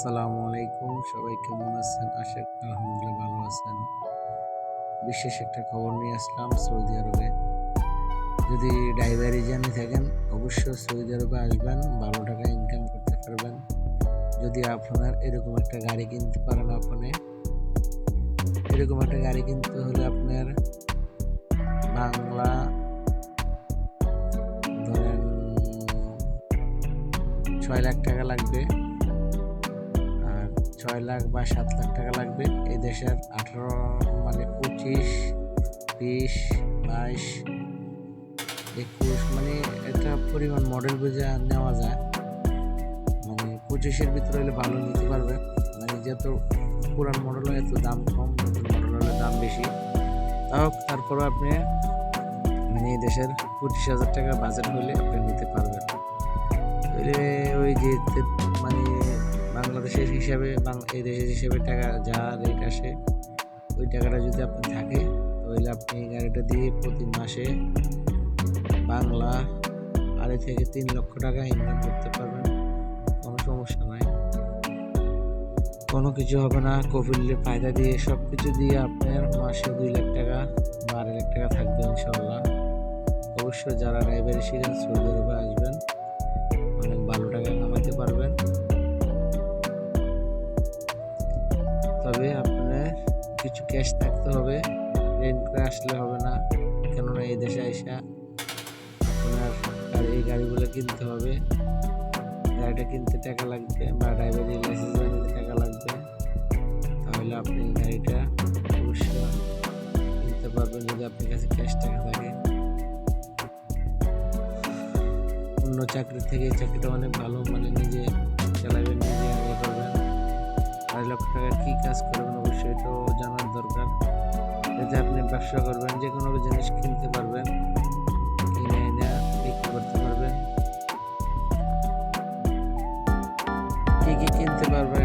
আসসালামু আলাইকুম। সবাই কেমন আছেন? আশা আলহামদুলিল্লাহ ভালো আছেন। বিশেষ একটা খবর নিয়ে আসলাম সৌদি আরবে। যদি ড্রাইভারি জার্নি থাকেন, অবশ্যই সৌদি আরবে আসবেন, ভালো টাকা ইনকাম করতে পারবেন। যদি আপনার এরকম একটা গাড়ি কিনতে পারেন আপনি, এরকম একটা গাড়ি কিনতে হলে আপনার বাংলা ধরেন ছয় লাখ টাকা লাগবে। ছয় লাখ বা সাত লাখ টাকা লাগবে। এই দেশের আঠারো মানে পঁচিশ, বিশ, বাইশ, একুশ মানে একটা পরিমাণ মডেল বুঝে নেওয়া যায়। মানে পঁচিশের ভিতরে হলে ভালো নিতে পারবে। মানে যত পুরান মডেল হয়, এত দাম কম, নতুন মডেল হলে দাম বেশি। তাও তারপরও আপনি মানে দেশের পঁচিশ হাজার টাকা বাজেট হলে আপনি নিতে পারবেন। ওই যে বাংলাদেশের হিসাবে এই দেশের হিসাবে টাকা যা রেট আসে, ওই টাকাটা যদি আপনি থাকে, তাহলে আপনি গাড়িটা দিয়ে প্রতি মাসে বাংলা আড়াই থেকে তিন লক্ষ টাকা ইনকাম করতে পারবেন। কোনো সমস্যা নাই। কোনো কিছু হবে না। কফিলের ফায়দা দিয়ে সব কিছু দিয়ে আপনার মাসে দুই লাখ টাকা বা আড়াই লাখ টাকা থাকবে ইনশাল্লাহ অবশ্যই যারা ড্রাইভারি শিখেন সৌদি আরবে আসবেন কিছু ক্যাশ থাকতে হবে। রেন্ট করে আসলে হবে না। কেননা এই দেশে আইসা আপনার আর এই গাড়িগুলো কিনতে হবে। গাড়িটা কিনতে টাকা লাগবে বা ড্রাইভারি লাইসেন্স বানাতে টাকা লাগবে। তাহলে আপনি গাড়িটা অবশ্যই কিনতে পারবেন যদি আপনার কাছে ক্যাশ টাকা থাকে। অন্য চাকরি থেকে এই চাকরিটা অনেক ভালো মানে নিজে চালাবেন, নিজে আগে করবেন। আড়াই লক্ষ টাকা কী কাজ করবেন তো জানার দরকার। যাতে আপনি ব্যবসা করবেন, যে কোনো জিনিস কিনতে পারবেন, কিনে এনে বিক্রি করতে পারবেন। কী কী কিনতে পারবেন?